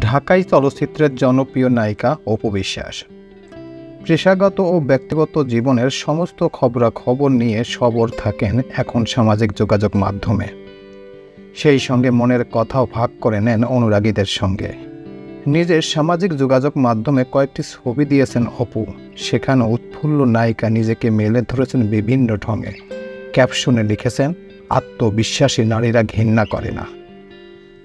ঢাকাই চলচ্চিত্রের জনপ্রিয় নায়িকা অপু বিশ্বাস। পেশাগত ও ব্যক্তিগত জীবনের সমস্ত খবরাখবর নিয়ে সবর থাকেন এখন সামাজিক যোগাযোগ মাধ্যমে। সেই সঙ্গে মনের কথাও ভাগ করে নেন অনুরাগীদের সঙ্গে। নিজের সামাজিক যোগাযোগ মাধ্যমে কয়েকটি ছবি দিয়েছেন অপু। সেখানে উৎফুল্ল নায়িকা নিজেকে মেলে ধরেছেন বিভিন্ন ঢঙে। ক্যাপশনে লিখেছেন, আত্মবিশ্বাসী নারীরা ঘৃণা করে না।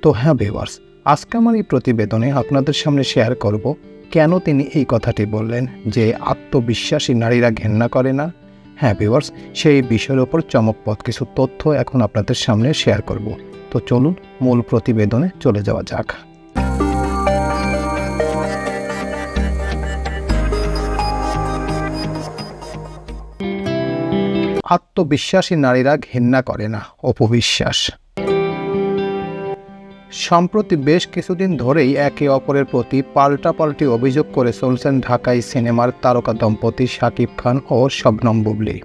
তো হ্যাঁ ভিউয়ার্স আজকে আমার এই প্রতিবেদনে আপনাদের সামনে শেয়ার করব কেন তিনি এই কথাটি বললেন যে আত্মবিশ্বাসী নারীরা ঘেন্না করে না? হ্যাঁ ভিউয়ার্স সেই বিষয়ের ওপর চমকপথ কিছু তথ্য এখন আপনাদের সামনে শেয়ার করব। তো চলুন মূল প্রতিবেদনে চলে যাওয়া যাক। আত্মবিশ্বাসী নারীরা ঘেন্না করে না, অপবিশ্বাস। সম্প্রতি বেশ কিছুদিন ধরেই একে অপরের প্রতি পাল্টাপাল্টি অভিযোগ করে চলছেন ঢাকাই সিনেমার তারকা দম্পতি শাকিব খান ও শবনম বুবলি।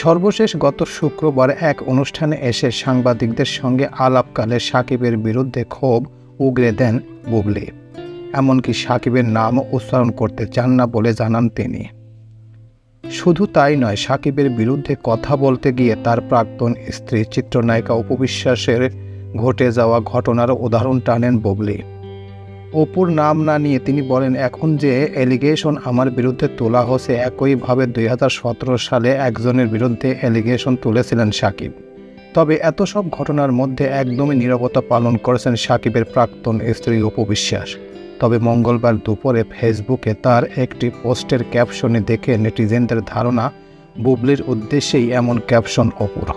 সর্বশেষ গত শুক্রবার এক অনুষ্ঠানে এসে সাংবাদিকদের সঙ্গে আলাপকালে সাকিবের বিরুদ্ধে ক্ষোভ উগরে দেন বুবলি। এমনকি সাকিবের নাম উচ্চারণ করতে চান না বলে জানান তিনি। শুধু তাই নয় সাকিবের বিরুদ্ধে কথা বলতে গিয়ে তার প্রাক্তন স্ত্রী, চিত্রনায়িকা উপবিশ্বাসের ঘটে যাওয়া ঘটনার উদাহরণ টানেন ববলি। অপুর নাম না নিয়ে তিনি বলেন এখন যে এলিগেশন আমার বিরুদ্ধে তোলা হচ্ছে একইভাবে দুই হাজার সতেরো সালে একজনের বিরুদ্ধে এলিগেশন তুলেছিলেন সাকিব। তবে এত সব ঘটনার মধ্যে একদমই নিরাপত্তা পালন করেছেন সাকিবের প্রাক্তন স্ত্রী অপু বিশ্বাস। তবে মঙ্গলবার দুপুরে ফেসবুকে তার একটি পোস্টের ক্যাপশনে দেখে নেটিজেনদের ধারণা, বুবলির উদ্দেশ্যেই এমন ক্যাপশন অপুর।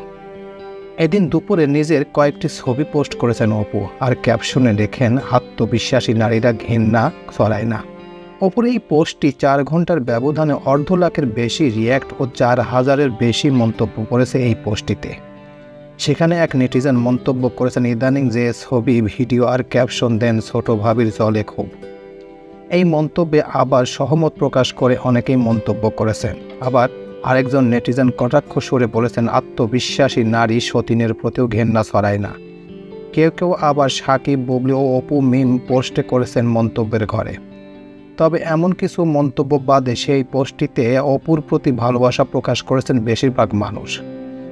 এদিন দুপুরে নিজের কয়েকটি ছবি পোস্ট করেছেন অপু আর ক্যাপশনে লেখেন, আত্মবিশ্বাসী নারীরা ঘৃণা ছড়ায় না। অপুর এই পোস্টটি চার ঘণ্টার ব্যবধানে অর্ধ লাখের বেশি রিয়্যাক্ট ও চার হাজারের বেশি মন্তব্য করেছে এই পোস্টটিতে। সেখানে এক নেটিজেন মন্তব্য করেছেন, ইদানিং যে ছবি, ভিডিও আর ক্যাপশন দেন ছোট ভাবির জলে খুব। এই মন্তব্যে আবার সহমত প্রকাশ করে অনেকেই মন্তব্য করেছেন। আবার আরেকজন নেটিজেন কটাক্ষ সুরে বলেছেন, আত্মবিশ্বাসী নারী সতীনের প্রতিও ঘেন্না ছড়ায় না। কেউ কেউ আবার সাকিব, বুবলি ও অপু মিম পোস্টে করেছেন মন্তব্যের ঘরে। তবে এমন কিছু মন্তব্য বাদে সেই পোস্টটিতে অপুর প্রতি ভালোবাসা প্রকাশ করেছেন বেশিরভাগ মানুষ।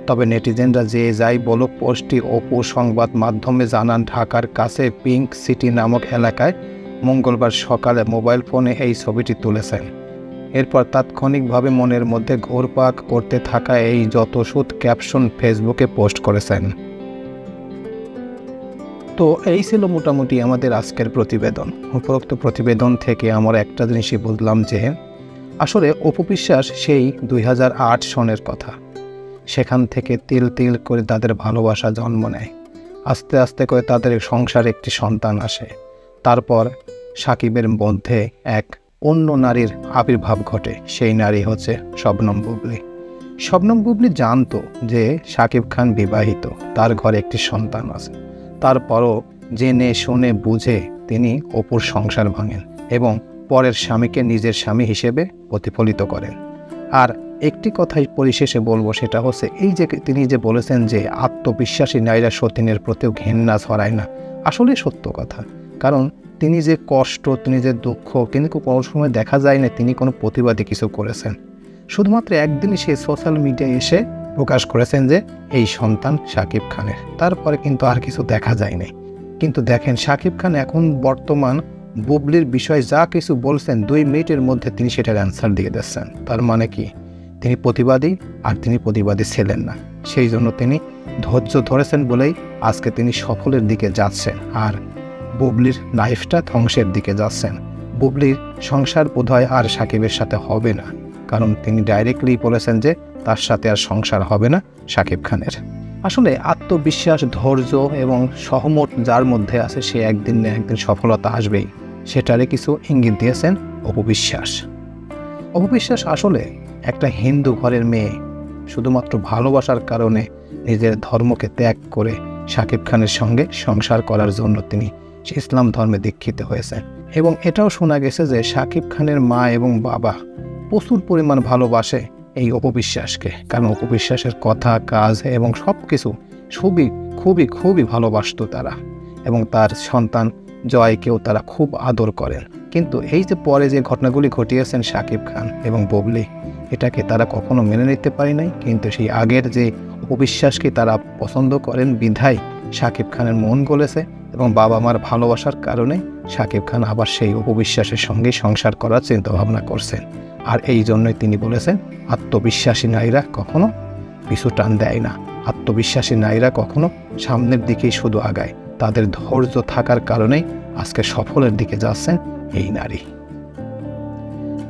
তবে নেটিজেনরা যে যাই বলুক, পোস্টটি অপু সংবাদ মাধ্যমে জানান, ঢাকার কাছে পিঙ্ক সিটি নামক এলাকায় মঙ্গলবার সকালে মোবাইল ফোনে এই ছবিটি তুলেছেন। এরপর তাৎক্ষণিকভাবে মনের মধ্যে ঘোরপাক করতে থাকা এই যত সুদ ক্যাপশন ফেসবুকে পোস্ট করেছেন। তো এই ছিল মোটামুটি আমাদের আজকের প্রতিবেদন। উপরোক্ত প্রতিবেদন থেকে আমরা একটা জিনিসই বুঝলাম যে, আসলে অপবিশ্বাস সেই দুই হাজার আট সনের কথা। সেখান থেকে তিল তিল করে তাদের ভালোবাসা জন্ম নেয়। আস্তে আস্তে করে তাদের সংসার একটি সন্তান আসে। তারপর সাকিবের মধ্যে এক অন্য নারীর আবির্ভাব ঘটে, সেই নারী হচ্ছে শবনম বুবলি। শবনম বুবলি জানতো যে সাকিব খান বিবাহিত, তার ঘরে একটি সন্তান আছে। তারপরও জেনে শুনে বুঝে তিনি অপুর সংসার ভাঙেন এবং পরের স্বামীকে নিজের স্বামী হিসেবে প্রতিফলিত করেন। আর একটি কথাই পরিশেষে বলব, সেটা হচ্ছে এই যে তিনি যে বলেছেন যে আত্মবিশ্বাসী নারীরা সতীনের প্রতিও ঘেন্না ছড়ায় না, আসলে সত্য কথা। কারণ তিনি যে কষ্ট, তিনি যে দুঃখ কিন্তু কোনো সময় দেখা যায় না তিনি কোনো প্রতিবাদী কিছু করেছেন। শুধুমাত্র একদিনই সে সোশ্যাল মিডিয়ায় এসে প্রকাশ করেছেন যে, এই সন্তান শাকিব খানের। তারপরে কিন্তু আর কিছু দেখা যায়নি। কিন্তু দেখেন শাকিব খান এখন বর্তমান বুবলির বিষয়ে যা কিছু বলছেন, দুই মিনিটের মধ্যে তিনি সেটার অ্যান্সার দিয়ে দিচ্ছেন। তার মানে কি? তিনি প্রতিবাদী আর তিনি প্রতিবাদী ছিলেন না। সেই জন্য তিনি ধৈর্য ধরেছেন বলেই আজকে তিনি সফলের দিকে যাচ্ছেন। আর বুবলির লাইফটা ধ্বংসের দিকে যাচ্ছেন। বুবলির সংসার বোধহয় আর সাকিবের সাথে হবে না, কারণ তিনি ডাইরেক্টলি বলেছেন যে তার সাথে আর সংসার হবে না সাকিব খানের। আসলে আত্মবিশ্বাস, ধৈর্য এবং সহমত যার মধ্যে আছে সে একদিন না একদিন সফলতা আসবেই, সেটারে কিছু ইঙ্গিত দিয়েছেন অপবিশ্বাস অপবিশ্বাস আসলে একটা হিন্দু ঘরের মেয়ে, শুধুমাত্র ভালোবাসার কারণে নিজের ধর্মকে ত্যাগ করে সাকিব খানের সঙ্গে সংসার করার জন্য তিনি ইসলাম ধর্মে দীক্ষিত হয়েছেন এবং এটাও শোনা গেছে যে সাকিব খানের মা এবং বাবা প্রচুর পরিমাণ ভালোবাসে এই অপবিশ্বাসকে। কারণ অপবিশ্বাসের কথা, কাজ এবং সব কিছু খুবই খুবই খুবই ভালোবাসত তারা। এবং তার সন্তান জয়কেও তারা খুব আদর করেন। কিন্তু এই যে পরে যে ঘটনাগুলি ঘটিয়েছেন শাকিব খান এবং ববলি, এটাকে তারা কখনো মেনে নিতে পারি নাই। কিন্তু সেই আগের যে অবিশ্বাসকে তারা পছন্দ করেন বিধায় শাকিব খানের মন গলেছে। এবং বাবা মার ভালোবাসার কারণে শাকিব খান আবার সেই উপবিশ্বাসের সঙ্গে সংসার করার চিন্তাভাবনা করছেন। আর এই জন্যই তিনি বলেছেন, আত্মবিশ্বাসী নারীরা কখনো পিছু টান দেয় না। আত্মবিশ্বাসী নারীরা কখনো সামনের দিকেই শুধু আগায়। তাদের ধৈর্য থাকার কারণেই আজকে সফলের দিকে যাচ্ছেন এই নারী।